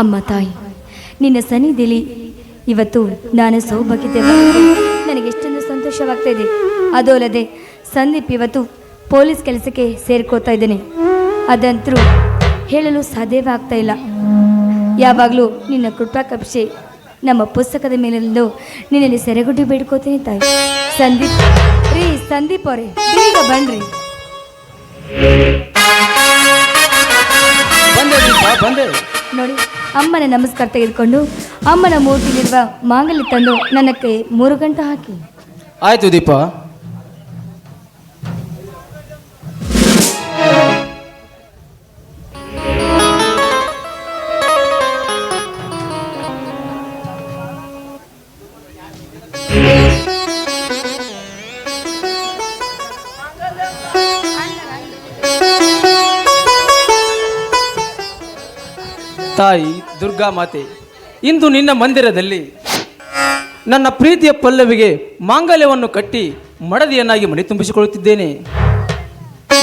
ಅಮ್ಮ ತಾಯಿ ನಿನ್ನ ಸನ್ನಿಧಿಲಿ ಇವತ್ತು ನಾನು ಸೌಭಾಗ್ಯತೆ ನನಗೆ ಎಷ್ಟೊಂದು ಸಂತೋಷವಾಗ್ತಾ ಇದೆ. ಅದು ಅಲ್ಲದೆ ಸಂದೀಪ್ ಇವತ್ತು ಪೊಲೀಸ್ ಕೆಲಸಕ್ಕೆ ಸೇರ್ಕೋತಾ ಇದ್ದೇನೆ. ಅದಂತರೂ ಹೇಳಲು ಸಾಧ್ಯವೇ ಆಗ್ತಾ ಇಲ್ಲ. ಯಾವಾಗಲೂ ನಿನ್ನ ಕೃಪಾಕಕ್ಷೆ ನಮ್ಮ ಪುಸ್ತಕದ ಮೇಲೆಂದು ನಿನ್ನಲ್ಲಿ ಸೆರೆಗುಡ್ಡಿ ಬೇಡ್ಕೋತೀನಿ ತಾಯಿ. ಸಂದೀಪ್ ರೀ ಸಂದೀಪ್ ಅವರೇ ಬೇಗ ಬನ್ರಿ. ನೋಡಿ ಅಮ್ಮನ ನಮಸ್ಕಾರ ತೆಗೆದುಕೊಂಡು ಅಮ್ಮನ ಮೂರ್ತಿಲಿರುವ ಮಾಂಗಲ್ಯ ತಂದು ನನ್ನ ಕೈ ಮೂರು ಗಂಟೆ ಹಾಕಿ. ಆಯ್ತು ದೀಪ. ತಾಯಿ ದುರ್ಗಾ ಮಾತೆ, ಇಂದು ನಿನ್ನ ಮಂದಿರದಲ್ಲಿ ನನ್ನ ಪ್ರೀತಿಯ ಪಲ್ಲವಿಗೆ ಮಾಂಗಲ್ಯವನ್ನು ಕಟ್ಟಿ ಮಡದಿಯನ್ನಾಗಿ ಮನೆ ತುಂಬಿಸಿಕೊಳ್ಳುತ್ತಿದ್ದೇನೆ.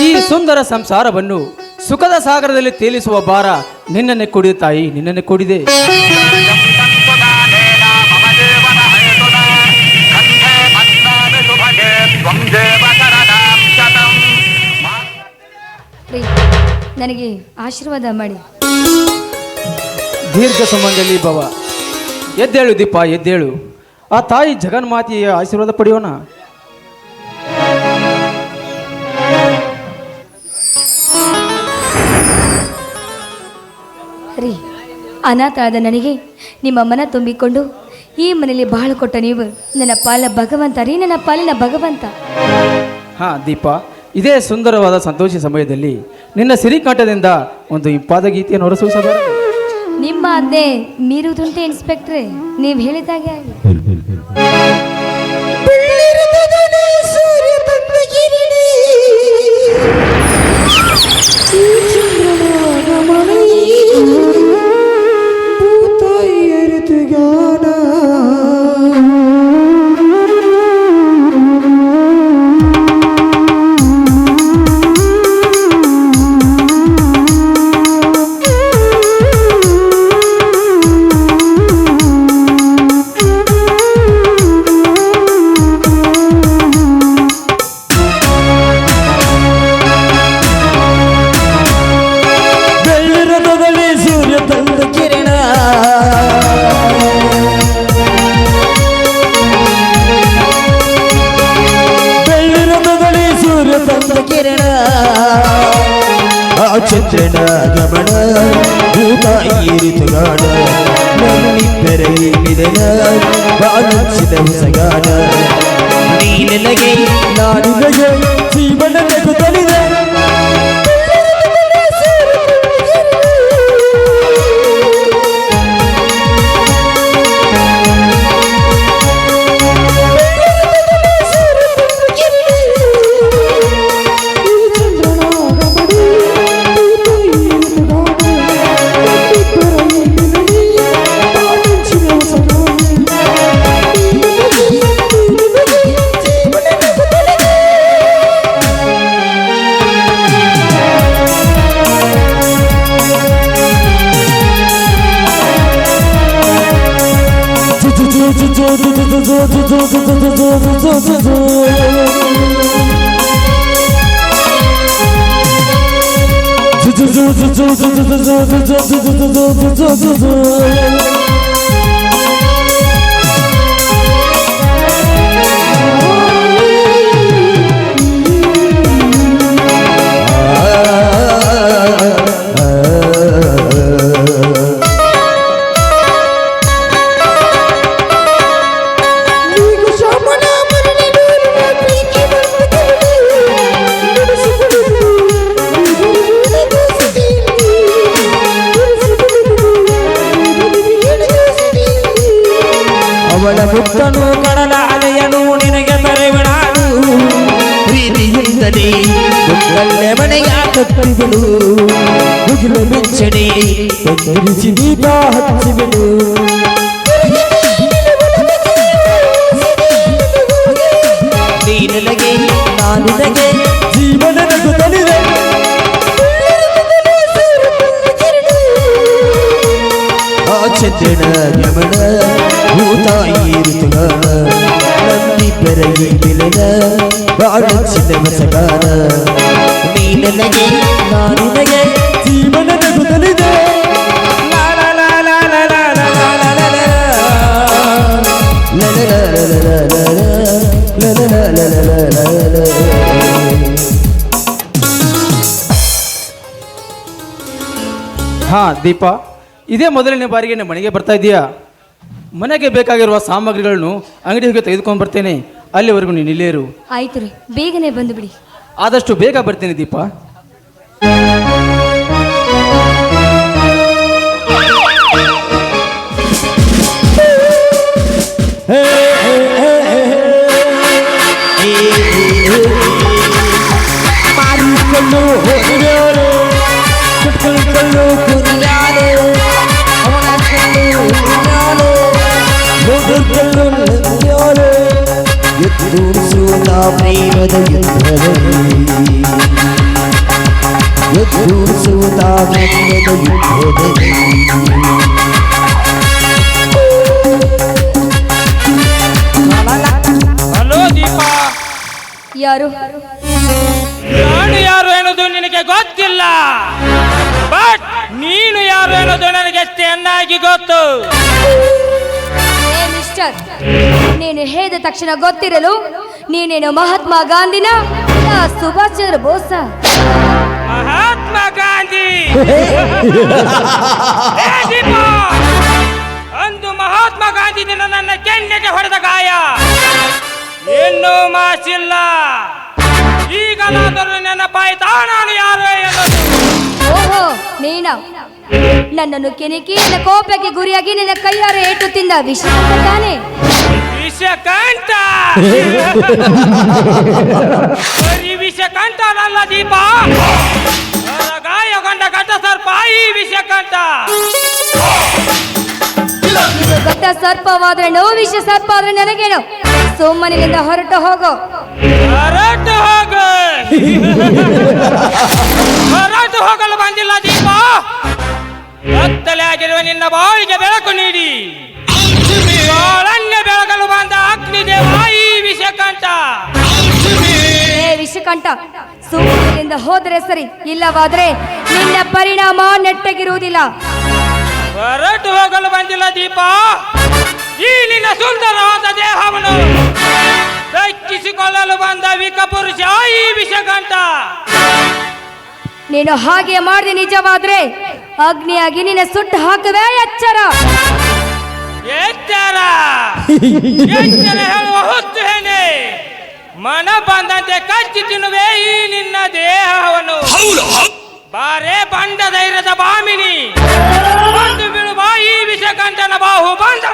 ಈ ಸುಂದರ ಸಂಸಾರವನ್ನು ಸುಖದ ಸಾಗರದಲ್ಲಿ ತೇಲಿಸುವ ಭಾರ ನಿನ್ನನ್ನೇ ಕೊಡಿದೆ ತಾಯಿ, ನಿನ್ನನ್ನೇ ಕೊಡಿದೆ. ನನಗೆ ಆಶೀರ್ವಾದ ಮಾಡಿ. ದೀರ್ಘ ಸುಮಂಗಲಿ ಭವ. ಎದ್ದೇಳು ದೀಪ ಎದ್ದೇಳು. ಆ ತಾಯಿ ಜಗನ್ಮಾತೆಯ ಆಶೀರ್ವಾದ ಪಡೆಯೋಣ. ರೀ ಅನಾಥಾದ ನನಗೆ ನಿಮ್ಮ ಮನ ತುಂಬಿಕೊಂಡು ಈ ಮನೆಯಲ್ಲಿ ಬಹಳ ಕೊಟ್ಟ ನೀವು. ನನ್ನ ಪಾಲ ಭಗವಂತ ರೀ ನನ್ನ ಪಾಲಿನ ಭಗವಂತ. ಹಾ ದೀಪ ಇದೇ ಸುಂದರವಾದ ಸಂತೋಷ ಸಮಯದಲ್ಲಿ ನಿನ್ನ ಸಿರಿಕಾಟದಿಂದ ಒಂದು ಇಂಪಾದ ಗೀತೆಯನ್ನು ಹೊರಸೂಸಬಾರದು. ನಿಮ್ಮ ಅದೆ ಮೀರುವುದುಂಟೆ ಇನ್ಸ್ಪೆಕ್ಟ್ರೆ ನೀವು ಹೇಳಿದಾಗೆ ಚಂದ್ರನ ಗಮನ ಋತುಗಾನ ನನ್ನಿಬ್ಬರ ನಿಧನ ಬಾಲಕ್ಷಿದ ಹೊಸಗಾನ. ನೀ ನನಗೆ ನಾನು ನಿನಗೆ do do do do ಅವಳ ಮುತ್ತನು ಕಡಲ ಅಲೆಯನು ನಿನಗೆ ತರೆಬಿಡಾಡು ಪ್ರೀತಿಯಿಂದಲೇ ಮುತ್ತಲ್ಲೇ ಮನೆಯ ಕಟ್ಟಿಬಿಡು ಮುಗಿಲು ಮಿಂಚಣೆ ಬೆಂಬಲಿಸಿ ದೀಪ ಹಚ್ಚಿಬಿಡು ನೀ ನನಗೆ ನಾನು ನಿನಗೆ ಜೀವನ ನಗುತ್ತಲಿದೆ ಚಂದ್ರನ ಯಮನ ತಾಯಿ ಋತುಲಾ ಹಾ ಇದೆ ಮೊದಲನೇ ಬಾರಿಗೆ ಮನೆಗೆ ಬರ್ತಾ ಇದೆಯಾ ಮನೆಗೆ ಬೇಕಾಗಿರುವ ಸಾಮಗ್ರಿಗಳನ್ನು ಅಂಗಡಿ ಹೋಗಿ ತೆಗೆದುಕೊಂಡು ಬರ್ತೇನೆ. ಅಲ್ಲಿವರೆಗೂ ನೀನು ಇಲ್ಲೇ ಇರು. ಆಯ್ತು ರೀ ಬೇಗನೆ ಬಂದು ಬಿಡಿ. ಆದಷ್ಟು ಬೇಗ ಬರ್ತೇನೆ ದೀಪ. ಮಾರಿಕೊಂಡು ಪ್ರೇಮದ ಯುದ್ಧದಲ್ಲಿ. ಎದುರಿಸುತ್ತ ಪ್ರೇಮದ ಯುದ್ಧದಲ್ಲಿ. ಹಲೋ ದೀಪ. ಯಾರು? ನಾನು ಯಾರು ಹೇಳೋದು ನಿನಗೆ ಗೊತ್ತಿಲ್ಲ. ಬಟ್ ನೀನು ಯಾರು ಹೇಳೋದು ನನಗೆ ಚೆನ್ನಾಗಿ ಗೊತ್ತು. ಏ ಮಿಸ್ಟರ್ ನೀನು ಹೇಳಿದ ತಕ್ಷಣ ಗೊತ್ತಿರಲು ನೀನೇನು ಮಹಾತ್ಮ ಗಾಂಧಿನ? ಸುಭಾಷ್ ಚಂದ್ರ ಬೋಸ ಮಹಾತ್ಮ ಗಾಂಧಿ! ಅಂದು ಮಹಾತ್ಮ ಗಾಂಧಿ ನನ್ನ ಕೆನ್ನೆಗೆ ಹೊಡೆದ ಗಾಯ. ಇನ್ನೂ ಮಾಸಿಲ್ಲ. ಈಗಲಾದರೂ ನೆನಪಾಯ್ತಾ ನಾನು ಯಾರು ಎನ್ನುವುದು ಓಹೋ ನೀನ. ನನ್ನನ್ನು ಕೆಣಕಿ ನನ್ನ ಕೋಪಕ್ಕೆ ಗುರಿಯಾಗಿ ನಿನ್ನ ಕೈಯಾರೆ ಏಟು ತಿಂದ ವಿಷಯ ತಾನೆ? ವಿಷಕಂಠ ಬರೀ ವಿಷಕಂಠನಲ್ಲ ದೀಪ. ಅವರ ಗಾಯಗೊಂಡ ಘಟ ಸರ್ಪ ಈ ವಿಷಕಂಠ ಇದು ಗೊತ್ತ ಸರ್ಪವಾದ್ರೆ ನೋ ವಿಷ ಸರ್ಪ ಆದ್ರೆ ನನಗೇನು? ಸೋಮನಿಂದ ಹೊರಟು ಹೋಗೋ. ಹೊರಟು ಹೋಗ ಹೊರಟು ಹೋಗಲು ಬಂದಿಲ್ಲ ದೀಪ ಕತ್ತಲೆ ಆಗಿರುವ ನಿನ್ನ ಬಾಳಿಗೆ ಬೆಳಕು ನೀಡಿ ಬಾಳನ್ಯ ಬೆಳಗಲು ಬಂದ ಅಗ್ನಿದೇವ ಈ ವಿಷಕಂಠ ಏ ವಿಷಕಂಠ ಹೋದರೆ ಸರಿ ಇಲ್ಲವಾದ್ರೆ ನಿನ್ನ ಪರಿಣಾಮ ನೆಟ್ಟಗಿರುವುದಿಲ್ಲ. ಹೊರಟು ಹೋಗಲು ಬಂದಿಲ್ಲ ದೀಪ ಈ ನಿನ್ನ ಸುಂದರವಾದ ದೇಹವನ್ನು ದಕ್ಕಿಸಿಕೊಳ್ಳಲು ಬಂದ ವಿಕಪುರುಷ ಈ ವಿಷಕಂಠ ನೀನು ಹಾಗೆ ಮಾಡಿದೆ ನಿಜವಾದ್ರೆ ಅಗ್ನಿಯಾಗಿ ನಿನ್ನ ಸುಟ್ಟು ಹಾಕದೆ ಎಚ್ಚರ. ಎಚ್ಚರ. ಎಚ್ಚರ ಹೇಳುವ ಹೊತ್ತು ಹೇನೆ ಮನ ಬಂದಂತೆ ಕಚ್ಚಿ ತಿನ್ನುವೆ ಈ ನಿನ್ನ ದೇಹವನ್ನು. ಬಾರೇ ಬಂಡ ಧೈರ್ಯದ ಬಾಮಿನಿ. ಬಂದು ಬೀಳುವ ಈ ವಿಷಕಂಠನ ಬಾಹು ಬಂದ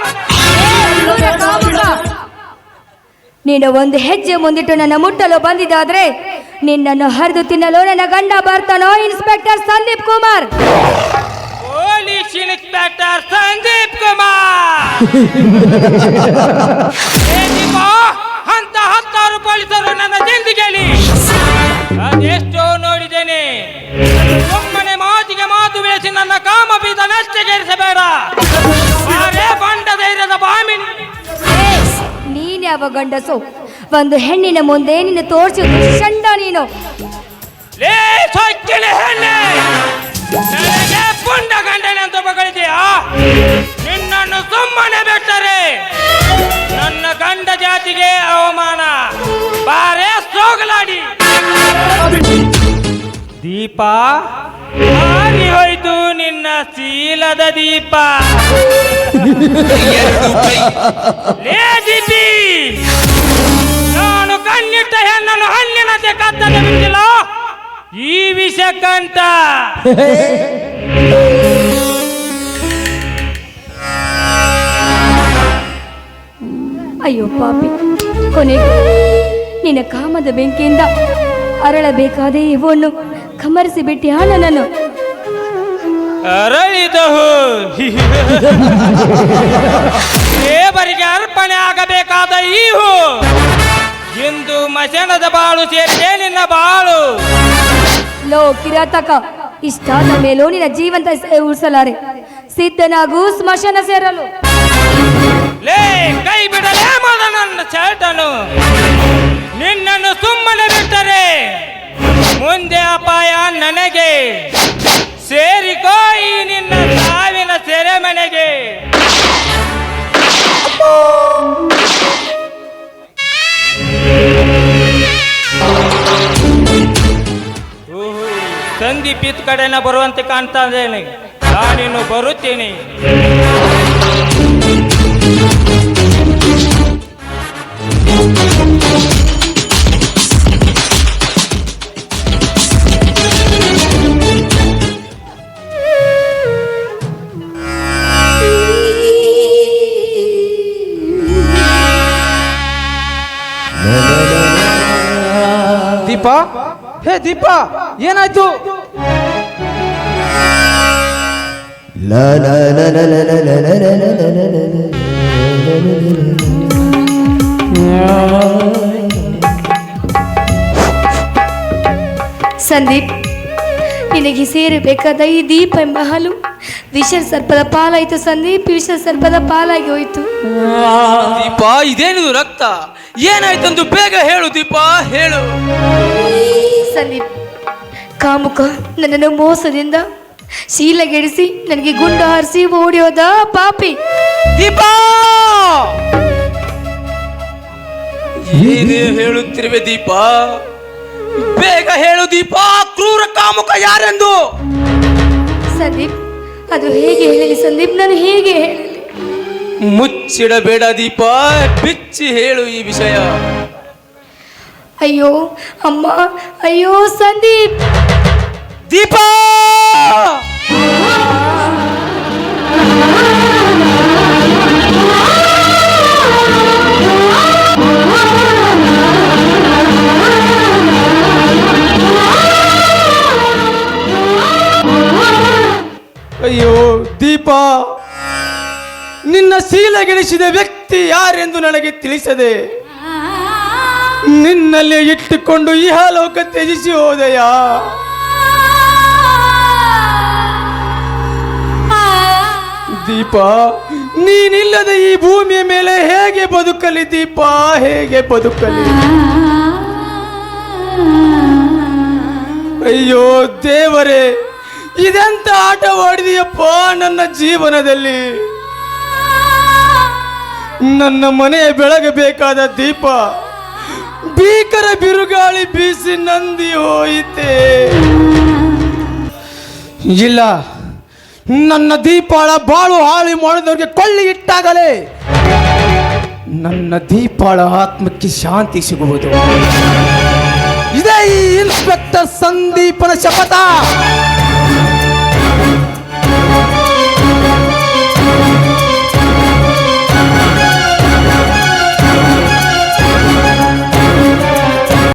ನೀನು ಒಂದು ಹೆಜ್ಜೆ ಮುಂದಿಟ್ಟು ನನ್ನ ಮುಟ್ಟಲು ಬಂದಿದ್ದಾದ್ರೆ ನಿನ್ನನ್ನು ಹರಿದು ತಿನ್ನಲು ನನ್ನ ಗಂಡ ಬರ್ತಾನೋ inspector Sandeep Kumar. Police inspector Sandeep Kumar. ಅಂತ ಹತ್ತಾರು ಪೊಲೀಸರು ನನ್ನ ಜಿಂದಿಗೆಲಿ ಅದೆಷ್ಟೋ ನೋಡಿದ್ದೇನೆ. ಒಮ್ಮನೆ ಮಾತಿಗೆ ಮಾತು ಬೆಳೆಸಿ ನನ್ನ ಕಾಮ ಬೀದ ನಷ್ಟಗೇರಿಸಬೇಡ ನೀನ್ಯಾವ ಗಂಡಸು? ಒಂದು ಹೆಣ್ಣಿನ ಮುಂದೆ ನಿನ್ನ ತೋರಿಸಿ ಚಂಡ ನೀನು. ಪುಂಡ ಗಂಡನೆಂತ ಬಗಳಿದೆಯಾ? ನಿನ್ನನ್ನು ಸುಮ್ಮನೆ ಬಿಟ್ಟರೆ ನನ್ನ ಗಂಡ ಜಾತಿಗೆ ಅವಮಾನ. ಬಾರೇ ಸೋಗಲಾಡಿ. ದೀಪ ಹಾರಿ ಹೋಯ್ತು ನಿನ್ನ ಶೀಲದ ದೀಪ. ಲೇ ದೀಪಿ ನಾನು ಕಣ್ಣಿಟ್ಟ ಹೆಣ್ಣನ್ನು ಹಣ್ಣಿನಂತೆ ಕತ್ತಲೆ ಬಿಟ್ಟಿಲ್ಲ? ಈ ವಿಷಕ್ಕಂತ ಅಯ್ಯೋ ಪಾಪಿ ಕೊನೆಗೆ ನಿನ್ನ ಕಾಮದ ಬೆಂಕಿಯಿಂದ ಅರಳಬೇಕಾದೇ ಇವನ್ನು ಕಮರಿಸಿ ಬಿಟ್ಟಿ ನನ್ನನ್ನು. ಅರಳಿದವು. ದೇವರಿಗೆ ಅರ್ಪಣೆ ಆಗಬೇಕಾದ ಈಹು. ಇಂದು ಮಶನದ ಬಾಳು ಸೇರಿದೆ ನಿನ್ನ ಬಾಳು. ಲೋ ಕಿರಾತಕ ಇಷ್ಟಾದ ಮೇಲೂ ನಿನ್ನ ಜೀವಂತ ಉಳಿಸಲಾರೆ. ಸಿದ್ಧನಾಗೂ ಸ್ಮಶಾನ ಸೇರಲು. ಲೇ ಕೈ ಬಿಡಲೇ ಮದ ನನ್ನ ಚಟನು ನಿನ್ನನ್ನು ಸುಮ್ಮನೆ ಬಿಟ್ಟರೆ ಮುಂದೆ ಅಪಾಯ ನನಗೆ. ಸೇರಿಕೋ ಈ ನಿನ್ನ ಸಾವಿನ ಸೆರೆಮನೆಗೆ. ಸಂದೀಪ್ ಇತ್ ಕಡೆನ ಬರುವಂತೆ ಕಾಣ್ತಾ ಇದ್ದೇನೆ ನಾನಿನ್ನು ಬರುತ್ತೇನೆ. ದೀಪ? ಹೇ ದೀಪ ಏನಾಯ್ತು? ಸಂದೀಪ್ ನಿನಗೆ ಸೇರಬೇಕಾದ ಈ ದೀಪ ಎಂಬ ವಿಷ ಸರ್ಪದ ಪಾಲಾಯಿತು ಸಂದೀಪ್ ವಿಷ ಸರ್ಪದ ಪಾಲಾಗಿ ಹೋಯಿತು. ದೀಪ ಇದೇನಿದು ರಕ್ತ? ಏನಾಯ್ತಂದು ಬೇಗ ಹೇಳು ದೀಪ ಹೇಳು. ಸಂದೀಪ್ ಕಾಮುಕ ನನ್ನನ್ನು ಮೋಸದಿಂದ ಶೀಲಗೆಡಿಸಿ ನನಗೆ ಗುಂಡು ಹಾರಿಸಿ ಓಡಿ ಹೋದ ಪಾಪಿ. ದೀಪ! ಏನೇ ಹೇಳುತ್ತಿರುವೆ ದೀಪ? ಬೇಗ ಹೇಳು ದೀಪ ಕ್ರೂರ ಕಾಮುಕ ಯಾರೆಂದು? ಸಂದೀಪ್ ಅದು ಹೇಗೆ ಹೇಳಲಿ ಸಂದೀಪ್ ನಾನು ಹೇಗೆ ಹೇಳಲಿ? ಮುಚ್ಚಿಡಬೇಡ ದೀಪ ಬಿಚ್ಚಿ ಹೇಳು ಈ ವಿಷಯ. ಅಯ್ಯೋ ಅಮ್ಮ ಅಯ್ಯೋ ಸಂದೀಪ್! ದೀಪ! ದೀಪ. ನಿನ್ನ ಶೀಲಗೆಡಿಸಿದ ವ್ಯಕ್ತಿ ಯಾರೆಂದು ನನಗೆ ತಿಳಿಸದೆ? ನಿನ್ನಲ್ಲಿ ಇಟ್ಟುಕೊಂಡು ಇಹಲೋಕ ತ್ಯಜಿಸಿ ಹೋದಯ? ದೀಪ, ನೀನಿಲ್ಲದ ಈ ಭೂಮಿಯ ಮೇಲೆ ಹೇಗೆ ಬದುಕಲಿ ದೀಪ? ಹೇಗೆ ಬದುಕಲಿ? ಅಯ್ಯೋ ದೇವರೇ ಇದೆಂತ ಆಟ ಆಡಿದೆಯಪ್ಪ ನನ್ನ ಜೀವನದಲ್ಲಿ? ನನ್ನ ಮನೆಯ ಬೆಳಗಬೇಕಾದ ದೀಪ, ಭೀಕರ ಬಿರುಗಾಳಿ ಬೀಸಿ ನಂದಿ ಹೋಯಿತೆ. ಇಲ್ಲ, ನನ್ನ ದೀಪಾಳ ಬಾಳು ಹಾಳು ಮಾಡಿದವ್ರಿಗೆ ಕೊಳ್ಳಿ ಇಟ್ಟಾಗಲೇ. ನನ್ನ ದೀಪಾಳ ಆತ್ಮಕ್ಕೆ ಶಾಂತಿ ಸಿಗುವುದು. ఇన్స్పెక్టర్ సందీపన శపథ.